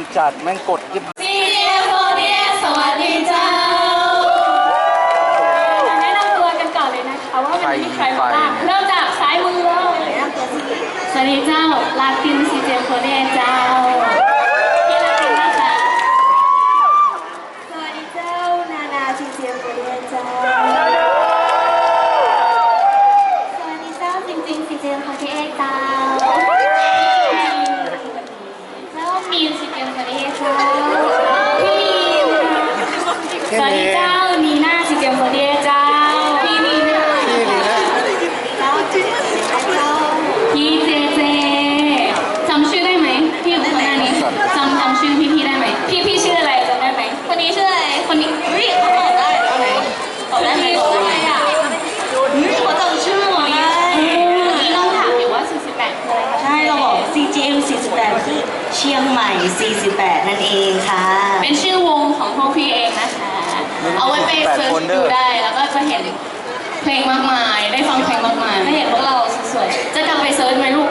างจัดแม่งกดยิบซีเดียโซเดียสวัสดีเจ้าแนะนำตัวกันก่อนเลยนะคะว่าวันนมีใครบ้างเริ่มจากซ้ายมือเลยสวัสดีเจ้าลาตินซีเจโคเดียเจ้า 谢谢。 พลงมากมาย ได้ฟังเพลงมากมายได้เห็นพวกเราสวยๆจะกลับไปเซิร์ชไหมลูก